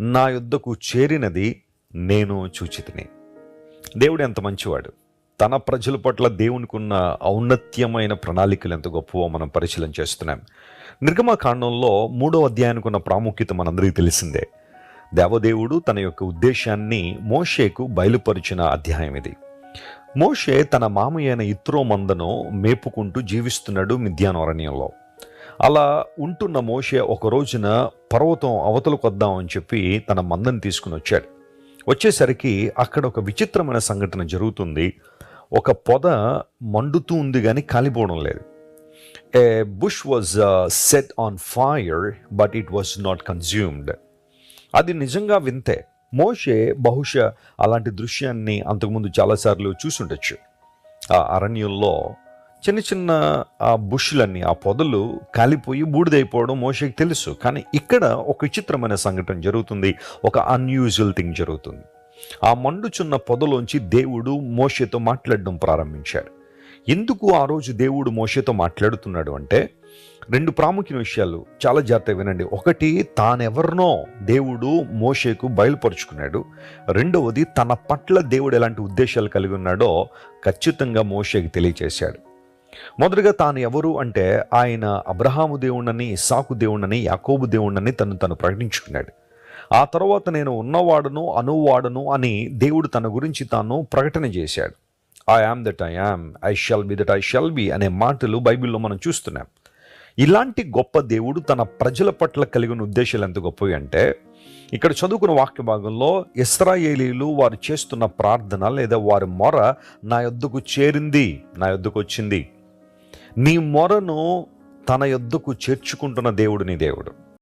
నా యుద్ధకు చేరినది నేను చూచితిని. దేవుడు ఎంత మంచివాడు. తన ప్రజల పట్ల దేవునికి ఉన్న ఔన్నత్యమైన ప్రణాళికలు ఎంత గొప్పవో మనం పరిశీలన చేస్తున్నాం. నిర్గమకాండంలో మూడో అధ్యాయానికి ఉన్న ప్రాముఖ్యత మనందరికీ తెలిసిందే. దేవదేవుడు తన యొక్క ఉద్దేశాన్ని మోషేకు బయలుపరిచిన అధ్యాయం ఇది. మోషే తన మామయ్య అయిన ఇత్రో మందను మేపుకుంటూ జీవిస్తున్నాడు మిథ్యాను అరణ్యంలో. అలా ఉంటున్న మోషే ఒక రోజున పర్వతం అవతలకు వద్దామని చెప్పి తన మందని తీసుకుని వచ్చాడు. వచ్చేసరికి అక్కడ ఒక విచిత్రమైన సంఘటన జరుగుతుంది. ఒక పొద మండుతూ ఉంది కానీ కాలిపోవడం లేదు. A bush was set on fire but it was not consumed అది నిజంగా వింతే. మోషే బహుశా అలాంటి దృశ్యాన్ని అంతకుముందు చాలాసార్లు చూసుండొచ్చు. ఆ అరణ్యంలో చిన్న చిన్న ఆ బుష్లన్నీ ఆ పొదలు కాలిపోయి బూడిదైపోవడం మోషేకి తెలుసు. కానీ ఇక్కడ ఒక విచిత్రమైన సంఘటన జరుగుతుంది. ఒక అన్యూజువల్ థింగ్ జరుగుతుంది. ఆ మండుచున్న పొదలోంచి దేవుడు మోషేతో మాట్లాడడం ప్రారంభించాడు. ఎందుకు ఆ రోజు దేవుడు మోషేతో మాట్లాడుతున్నాడు అంటే రెండు ప్రాముఖ్య విషయాలు చాలా జాగ్రత్త వినండి. ఒకటి తానెవరినో దేవుడు మోషేకు బయలుపరుచుకున్నాడు. రెండవది తన పట్ల దేవుడు ఎలాంటి ఉద్దేశాలు కలిగి ఉన్నాడో ఖచ్చితంగా మోషేకి తెలియచేశాడు. మొదటగా తాను ఎవరు అంటే ఆయన అబ్రహాము దేవుణ్ణని ఇసాకు దేవుణ్ణని యాకోబు దేవుణ్ణని తను తను ప్రకటించుకున్నాడు. ఆ తర్వాత నేను ఉన్నవాడును అనువాడను అని దేవుడు తన గురించి తాను ప్రకటన చేశాడు. I am that I am I shall be that I shall be అనే మాటలు బైబిల్లో మనం చూస్తున్నాం. ఇలాంటి గొప్ప దేవుడు తన ప్రజల పట్ల కలిగిన ఉద్దేశాలు ఎంత గొప్పవి అంటే ఇక్కడ చదువుకున్న వాక్య భాగంలో ఇస్రాయేలీలు వారు చేస్తున్న ప్రార్థన లేదా వారి మొర నా యొద్దకు చేరింది నా యొద్దకు వచ్చింది. నీ మొరను తన యొద్దకు చేర్చుకుంటున్న దేవుడు నీ దేవుడు.